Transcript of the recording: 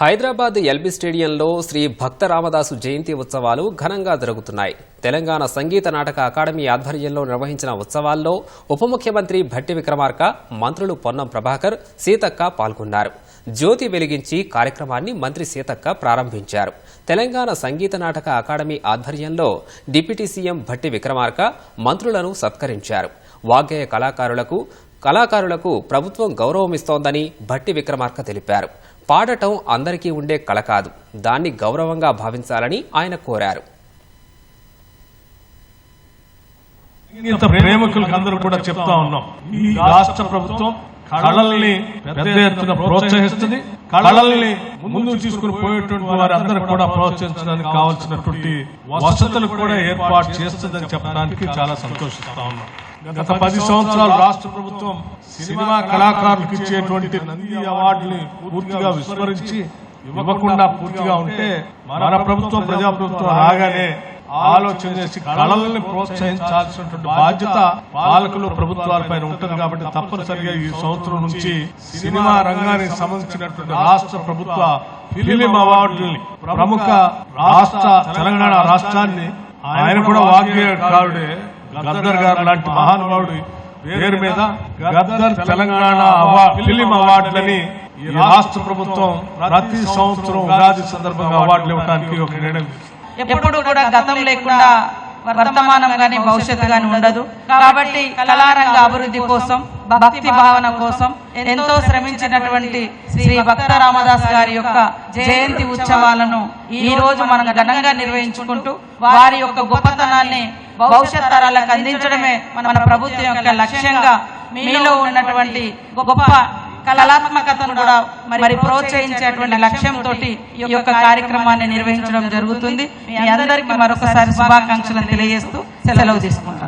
Hyderabad LB స్టేడియంలో శ్రీ భక్త రామదాసు జయంతి ఉత్సవాలు ఘనంగా జరుగుతున్నాయి. తెలంగాణ సంగీత నాటక అకాడమీ ఆధ్వర్యంలో నిర్వహించిన ఉత్సవాల్లో ఉప ముఖ్యమంత్రి భట్టి విక్రమార్క మంత్రులు పొన్నం ప్రభాకర్ సీతక్క పాల్గొన్నారు. జ్యోతి వెలిగించి కార్యక్రమాన్ని మంత్రి సీతక్క ప్రారంభించారు. తెలంగాణ సంగీత నాటక అకాడమీ ఆధ్వర్యంలో డిప్యూటీ సీఎం భట్టి విక్రమార్క మంత్రులను సత్కరించారు. వాగ్గేయ కళాకారులకు కళాకారులకు ప్రభుత్వం గౌరవమిస్తోందని భట్టి విక్రమార్క తెలిపారు. పాడటం అందరికీ ఉండే కళ కాదు. దాన్ని గౌరవంగా భావించాలని ఆయన కోరారు. సంగీత ప్రేమికులకు అందరూ కూడా చెప్తా ఉన్నాం. ఈ రాష్ట్ర ప్రభుత్వం కళల్ని పెద్ద ఎత్తున ప్రోత్సహిస్తుంది. కళల్ని ముందుకు తీసుకుని పోయేటువంటి వారి అందరూ కూడా ప్రోత్సహించడానికి కావాల్సినటువంటి వసతులు కూడా ఏర్పాటు చేస్తుందని చెప్పడానికి చాలా సంతోషిస్తా ఉన్నాం. గత పది సంవత్సరాలు రాష్ట్ర ప్రభుత్వం సినిమా కళాకారులకు ఇచ్చేటువంటి నంది అవార్డుని పూర్తిగా విస్మరించి ఇవ్వకుండా పూర్తిగా ఉంటే మన ప్రభుత్వం ప్రజాప్రభుత్వం రాగానే ఆలోచన చేసి కళల్ని ప్రోత్సహించాల్సినటువంటి బాధ్యత పాలకులు ప్రభుత్వాలపైన ఉంటుంది కాబట్టి తప్పనిసరిగా ఈ సంవత్సరం నుంచి సినిమా రంగానికి సంబంధించినటువంటి రాష్ట్ర ప్రభుత్వ ఫిలిం అవార్డుల్ని ప్రముఖ రాష్ట్ర తెలంగాణ రాష్ట్రాన్ని ఆయన కూడా వాగ్యకారుడే గద్దర్ గారు లాంటి మహానుభావుడు పేరు మీద గద్దర్ తెలంగాణ ఫిలిం అవార్డులని ఈ రాష్ట్ర ప్రభుత్వం ప్రతి సంవత్సరం ఉగాది సందర్భంగా అవార్డులు ఇవ్వడానికి ఒక నిర్ణయం ఎప్పుడు కూడా గతం లేకుండా వర్తమానం గాని భవిష్యత్తు గాని ఉండదు. కాబట్టి కళారంగ అభివృద్ధి కోసం భక్తి భావన కోసం ఎంతో శ్రమించినటువంటి శ్రీ భక్త రామదాస్ గారి యొక్క జయంతి ఉత్సవాలను ఈ రోజు మనం ఘనంగా నిర్వహించుకుంటూ వారి యొక్క గొప్పతనాన్ని భవిష్యత్ తరాలకు అందించడమే మన ప్రభుత్వం యొక్క లక్ష్యంగా మీలో ఉన్నటువంటి గొప్ప కళాత్మకతను కూడా మరి ప్రోత్సహించేటువంటి లక్ష్యంతో ఈ యొక్క కార్యక్రమాన్ని నిర్వహించడం జరుగుతుంది. మీ అందరికీ మరొకసారి శుభాకాంక్షలను తెలియజేస్తూ సెలవు తీసుకుంటాం